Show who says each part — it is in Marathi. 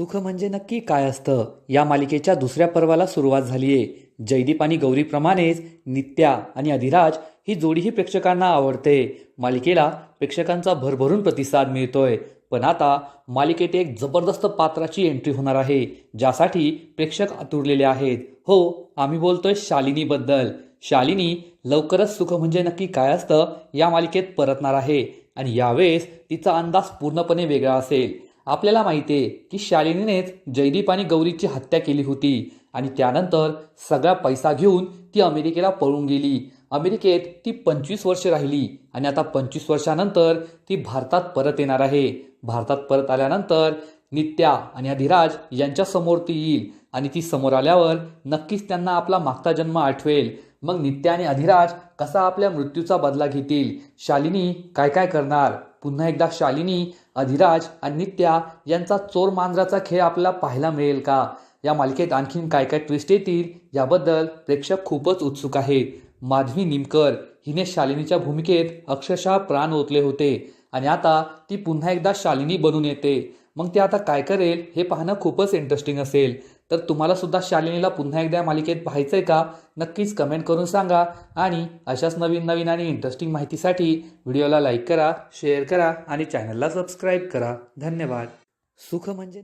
Speaker 1: सुख म्हणजे नक्की काय असतं? या मालिकेच्या दुसऱ्या पर्वाला सुरुवात झाली आहे जयदीप आणि गौरीप्रमाणेच नित्या आणि अधिराज ही जोडीही प्रेक्षकांना आवडते. मालिकेला प्रेक्षकांचा भरभरून प्रतिसाद मिळतोय. पण आता मालिकेत एक जबरदस्त पात्राची एंट्री होणार आहे ज्यासाठी प्रेक्षक आतुरलेले आहेत. हो आम्ही बोलतोय शालिनीबद्दल. शालिनी लवकरच सुख म्हणजे नक्की काय असतं या मालिकेत परतणार आहे. आणि यावेळेस तिचा अंदाज पूर्णपणे वेगळा असेल. आपल्याला माहिती आहे की शालिनीनेच जयदीप आणि गौरीची हत्या केली होती आणि त्यानंतर सगळा पैसा घेऊन ती अमेरिकेला पळून गेली. अमेरिकेत ती पंचवीस वर्ष राहिली आणि आता पंचवीस वर्षानंतर ती भारतात परत येणार आहे. भारतात परत आल्यानंतर नित्या आणि अधिराज यांच्यासमोर ती येईल आणि ती समोर आल्यावर नक्कीच त्यांना आपला मागचा जन्म आठवेल. मग नित्या आणि अधिराज कसा आपल्या मृत्यूचा बदला घेतील? शालिनी काय काय करणार? पुन्हा एकदा शालिनी अधिराज आणि नित्या यांचा चोर मांजराचा खेळ आपल्याला पाहायला मिळेल का? या मालिकेत आणखीन काय काय ट्विस्ट येतील याबद्दल प्रेक्षक खूपच उत्सुक आहेत माधवी निमकर हिने शालिनीच्या भूमिकेत अक्षरशः प्राण ओतले होते आणि आता ती पुन्हा एकदा शालिनी बनून येते. मग ते आता काय करेल हे पाहणं खूपच इंटरेस्टिंग असेल. तर तुम्हाला सुद्धा शालिनीला पुन्हा एकदा मालिकेत मालिकेत पाहायचंय का? नक्कीच कमेंट करून सांगा. आणि अशाच नवीन नवीन आणि इंटरेस्टिंग माहितीसाठी व्हिडिओला लाईक करा शेअर करा आणि चॅनलला सबस्क्राईब करा. धन्यवाद. सुख म्हणजे